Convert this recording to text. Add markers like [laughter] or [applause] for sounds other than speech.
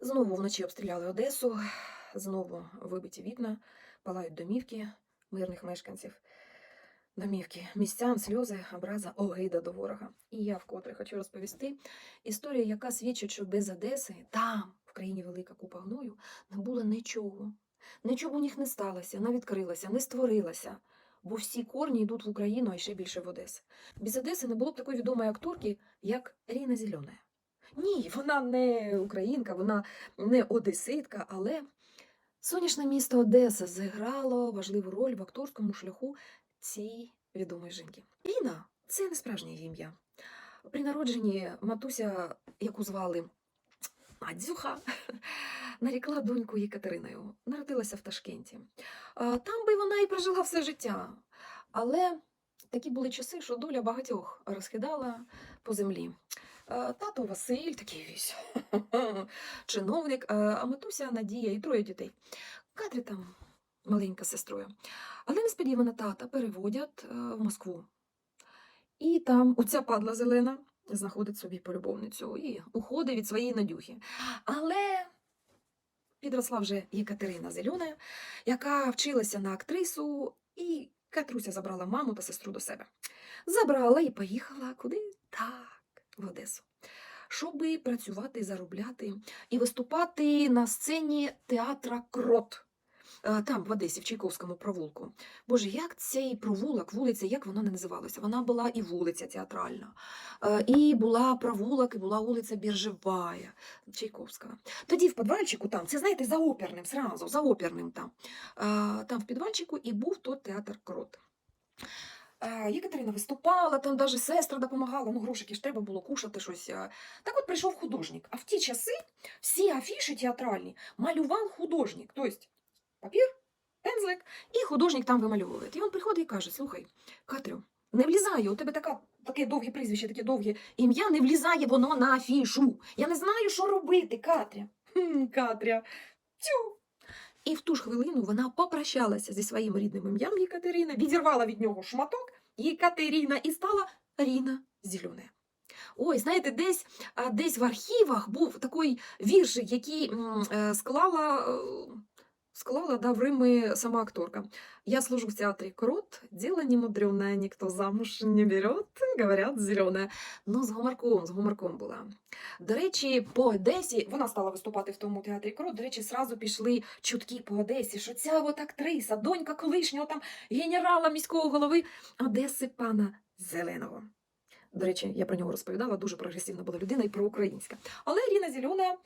Знову вночі обстріляли Одесу, знову вибиті вікна, палають домівки мирних мешканців. Домівки, містян, сльози, образа, огида до ворога. І я вкотре хочу розповісти історію, яка свідчить, що без Одеси, там, в країні велика купа гною, не було нічого. Нічого в них не сталося, не відкрилося, не створилося. Бо всі корні йдуть в Україну, а ще більше в Одесу. Без Одеси не було б такої відомої акторки, як Ріна Зелена. Ні, вона не українка, вона не одеситка, але сонячне місто Одеса зіграло важливу роль в акторському шляху цієї відомої жінки. Ріна це не справжнє ім'я. При народженні матуся, яку звали Мадзюха, [laughs] нарікла доньку Єкатериною, народилася в Ташкенті. Там би вона і прожила все життя. Але такі були часи, що доля багатьох розхидала по землі. А, Тато Василь, такий весь [laughs] чиновник, а а матуся Надія і троє дітей. Катрі там маленька сестрою. Але несподівано тата переводять е, в Москву. І там оця падла зелена знаходить собі полюбовницю і уходить від своєї надюхи. Але підросла вже Єкатерина Зелена, яка вчилася на актрису, і Катруся забрала маму та сестру до себе. Забрала і поїхала куди? Так, в Одесу. Щоби працювати, заробляти і виступати на сцені театра Крот. Е, Там, в Одесі, в Чайковському провулку. Боже, як цей провулок, вулиця, як вона не називалася? Вона була і вулиця театральна, е, і була провулок, і була вулиця Біржевая, Чайковського. Тоді в підвальчику там, це знаєте, за оперним, зразу, за оперним там. Е, Там в підвальчику і був тот театр Крот. Е, Єкатерина виступала, там навіть сестра допомагала, ну грошики ж треба було кушати щось. е. Так от прийшов художник. А в ті часи всі афіші театральні малював художник. Тобто папір, пензлик, і художник там вимальовує. І він приходить і каже: слухай, Катрю, не влізає, у тебе така, таке довге прізвище, таке довге ім'я, не влізає воно на афішу. Я не знаю, що робити, Катря. «Хм, Катря. Тю. І в ту ж хвилину вона попрощалася зі своїм рідним ім'ям Єкатерина, відірвала від нього шматок Єкатерина і стала Ріна Зелена. Ой, знаєте, десь, десь в архівах був такий віршик, який е, склала, е, склала да, в Римі сама акторка. Я служу в театрі Крот, дело не мудреное, никто замуж не берет, говорят, зелене. Ну, з гуморком, з гуморком була. До речі, по Одесі, вона стала виступати в тому театрі Крот, до речі, сразу пішли чутки по Одесі, що ця от актриса, донька колишнього там генерала міського голови Одеси пана Зеленого. До речі, я про нього розповідала, дуже прогресивна була людина і проукраїнська. Але Ріна Зелена